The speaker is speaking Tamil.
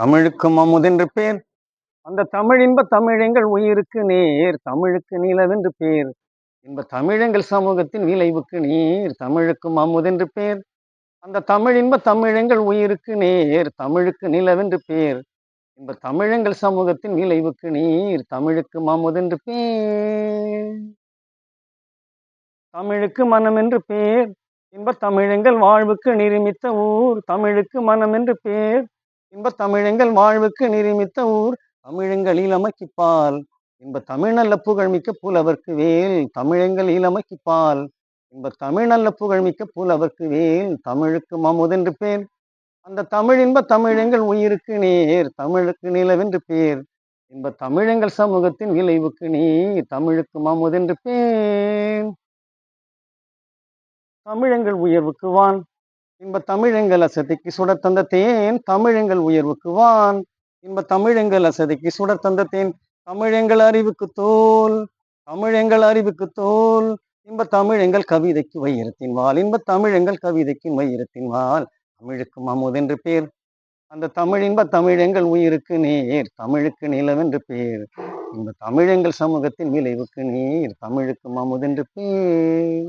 தமிழுக்கும் அமுதென்று பேர். அந்த தமிழ் இன்ப தமிழெங்கள் உயிருக்கு நேர் தமிழுக்கு நிலவென்று பேர். இன்ப தமிழெங்கள் சமூகத்தின் விளைவுக்கு நீர் தமிழுக்கும் அமுதென்று பேர். அந்த தமிழ் இன்ப தமிழெங்கள் உயிருக்கு நேர் தமிழுக்கு நிலவென்று பேர். இன்ப தமிழெங்கள் சமூகத்தின் விளைவுக்கு நீர் தமிழுக்கு அமுதென்று பேர். தமிழுக்கு மனம் என்று பேர். இன்ப தமிழெங்கள் வாழ்வுக்கு நிருமித்த ஊர் தமிழுக்கு மனம் என்று பேர். இன்ப தமிழெங்கள் வாழ்வுக்கு நிருமித்த ஊர் தமிழெங்கள் இளமக்கிப்பால் இன்ப தமிழ் நல்ல புகழ்மிக்க புலவர்க்கு வேல் தமிழெங்கள் இளமக்கிப்பால் இன்ப தமிழ் நல்ல புகழ்மிக்க புலவர்க்கு வேல் தமிழுக்கு மமுதென்று பேர். அந்த தமிழ் இன்ப தமிழெங்கள் உயிருக்கு நேர் தமிழுக்கு நிலவென்று பேர். இன்ப தமிழெங்கள் சமூகத்தின் விளைவுக்கு நீர் தமிழுக்கு மமுதென்று பேர். தமிழெங்கள் உயர்வுக்கு வான். இன்ப தமிழெங்கள் அசதிக்கு சுட தந்த தேன் தமிழெங்கள் உயர்வுக்கு வான். இன்ப தமிழெங்கள் அசதிக்கு சுட தந்த தேன் தமிழெங்கள் அறிவுக்கு தோல் தமிழெங்கள் அறிவுக்கு தோல். இன்ப தமிழெங்கள் கவிதைக்கு வையிறத்தின் வால் இன்ப தமிழெங்கள் கவிதைக்கு வையிறத்தின் வால் தமிழுக்கு அமுதென்று பேர். அந்த தமிழ் இன்ப தமிழெங்கள் உயிருக்கு நேர் தமிழுக்கு நிலவென்று பேர். இன்ப தமிழெங்கள் சமூகத்தின் விளைவுக்கு நீர் தமிழுக்கு அமுதென்று பேர்.